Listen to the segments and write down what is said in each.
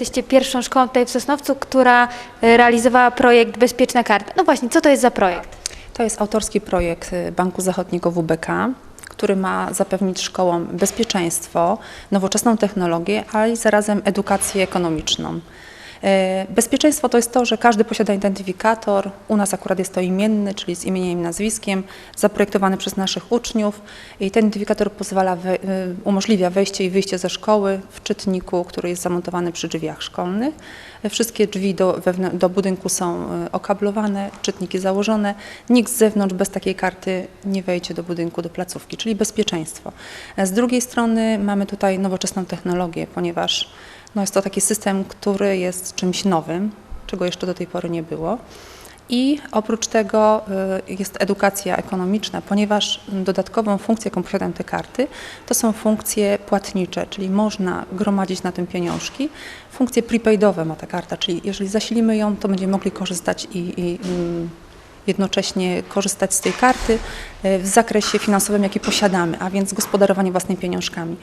Jesteście pierwszą szkołą tutaj w Sosnowcu, która e, realizowała projekt Bezpieczna Karta. No właśnie, co to jest za projekt? To jest autorski projekt y, Banku Zachodniego WBK, który ma zapewnić szkołom bezpieczeństwo, nowoczesną technologię, ale i zarazem edukację ekonomiczną. E, Bezpieczeństwo to jest to, że każdy posiada identyfikator. U nas akurat jest to imienny, czyli z imieniem i nazwiskiem, zaprojektowany przez naszych uczniów. I ten identyfikator pozwala, y, umożliwia wejście i wyjście ze szkoły w czytniku, który jest zamontowany przy drzwiach szkolnych. Wszystkie drzwi do, do budynku są y, okablowane, czytniki założone. Nikt z zewnątrz bez takiej karty nie wejdzie do budynku, do placówki, czyli bezpieczeństwo. E, Z drugiej strony mamy tutaj nowoczesną technologię, ponieważ no jest to taki system, który jest czymś nowym, czego jeszcze do tej pory nie było. I oprócz tego y, jest edukacja ekonomiczna, ponieważ dodatkową funkcją, jaką posiadają te karty, to są funkcje płatnicze, czyli można gromadzić na tym pieniążki. Funkcje prepaidowe ma ta karta, czyli jeżeli zasilimy ją, to będziemy mogli korzystać i, i jednocześnie korzystać z tej karty e, w zakresie finansowym, jaki posiadamy, a więc gospodarowanie własnymi pieniążkami.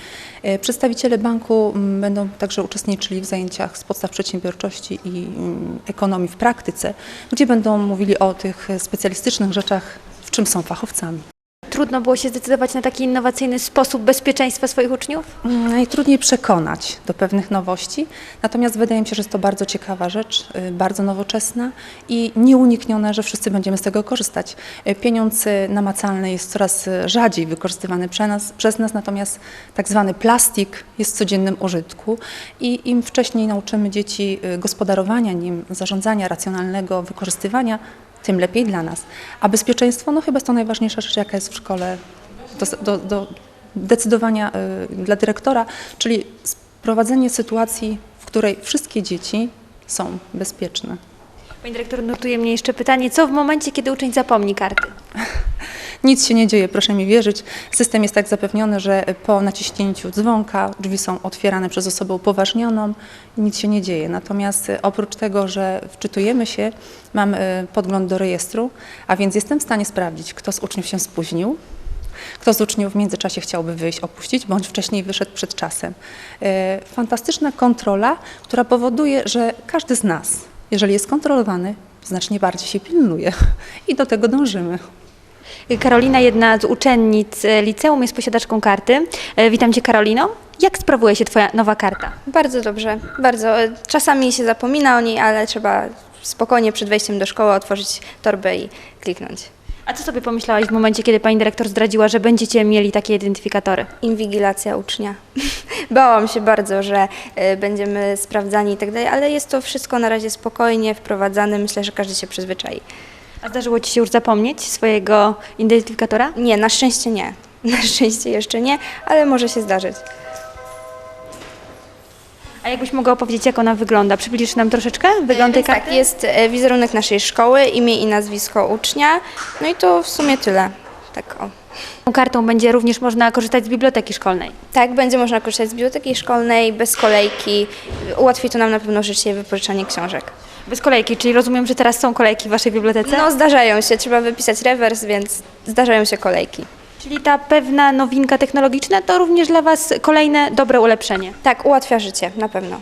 E, Przedstawiciele banku mm, będą także uczestniczyli w zajęciach z podstaw przedsiębiorczości i mm, ekonomii w praktyce, gdzie będą mówili o tych specjalistycznych rzeczach, w czym są fachowcami. Trudno było się zdecydować na taki innowacyjny sposób bezpieczeństwa swoich uczniów? Mm, Najtrudniej przekonać do pewnych nowości, natomiast wydaje mi się, że jest to bardzo ciekawa rzecz, y, bardzo nowoczesna i nieuniknione, że wszyscy będziemy z tego korzystać. Y, Pieniądz namacalny jest coraz y, rzadziej wykorzystywany przez nas, przez nas, natomiast tak zwany plastik jest w codziennym użytku i im wcześniej nauczymy dzieci gospodarowania nim, zarządzania, racjonalnego wykorzystywania, tym lepiej dla nas. A bezpieczeństwo, no chyba jest to najważniejsza rzecz, jaka jest w szkole do, do, do decydowania y, dla dyrektora, czyli sprowadzenie sytuacji, w której wszystkie dzieci są bezpieczne. Pani dyrektor notuje mnie jeszcze pytanie, co w momencie, kiedy uczeń zapomni karty? Nic się nie dzieje, proszę mi wierzyć. System jest tak zapewniony, że po naciśnięciu dzwonka drzwi są otwierane przez osobę upoważnioną nic się nie dzieje. Natomiast y, oprócz tego, że wczytujemy się, mam y, podgląd do rejestru, a więc jestem w stanie sprawdzić, kto z uczniów się spóźnił, kto z uczniów w międzyczasie chciałby wyjść, opuścić, bądź wcześniej wyszedł przed czasem. E, Fantastyczna kontrola, która powoduje, że każdy z nas, jeżeli jest kontrolowany, znacznie bardziej się pilnuje i do tego dążymy. Karolina, jedna z uczennic e, liceum, jest posiadaczką karty. E, Witam Cię Karolino. Jak sprawuje się Twoja nowa karta? Bardzo dobrze, bardzo. Czasami się zapomina o niej, ale trzeba spokojnie przed wejściem do szkoły otworzyć torbę i kliknąć. A co sobie pomyślałaś w momencie, kiedy Pani dyrektor zdradziła, że będziecie mieli takie identyfikatory? Inwigilacja ucznia. Bałam się bardzo, że będziemy sprawdzani i tak dalej, ale jest to wszystko na razie spokojnie wprowadzane. Myślę, że każdy się przyzwyczai. A zdarzyło Ci się już zapomnieć swojego identyfikatora? Nie, na szczęście nie. Na szczęście jeszcze nie, ale może się zdarzyć. A jakbyś mogła opowiedzieć, jak ona wygląda? Przybliżysz nam troszeczkę wygląd tej Więc tak, karty? jest e, wizerunek naszej szkoły, imię i nazwisko ucznia. No i to w sumie tyle. Tak o. Tą kartą będzie również można korzystać z biblioteki szkolnej. Tak, będzie można korzystać z biblioteki szkolnej bez kolejki. Ułatwi to nam na pewno życie wypożyczanie książek. Bez kolejki, czyli rozumiem, że teraz są kolejki w Waszej bibliotece? No zdarzają się, trzeba wypisać rewers, więc zdarzają się kolejki. Czyli ta pewna nowinka technologiczna to również dla Was kolejne dobre ulepszenie. Tak, ułatwia życie, na pewno.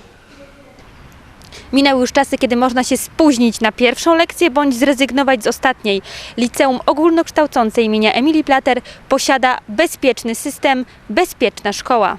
Minęły już czasy, kiedy można się spóźnić na pierwszą lekcję bądź zrezygnować z ostatniej. Liceum Ogólnokształcące imienia Emilii Plater posiada bezpieczny system, bezpieczna szkoła.